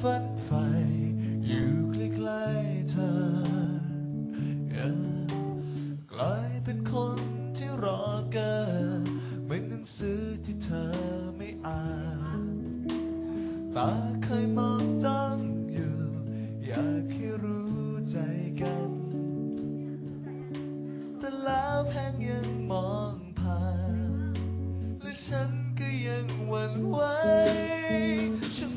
ฝันใฝ่อยู่ใกล้ๆเธอกลายเป็นคนที่รอเกินเหมือนหนังสือที่เธอไม่อ่านตาเคยมองจ้องอยู่ อยากให้รู้ใจกัน แต่แล้วแพงยังมองผ่าน และฉันก็ยังหวั่นไหวฉัน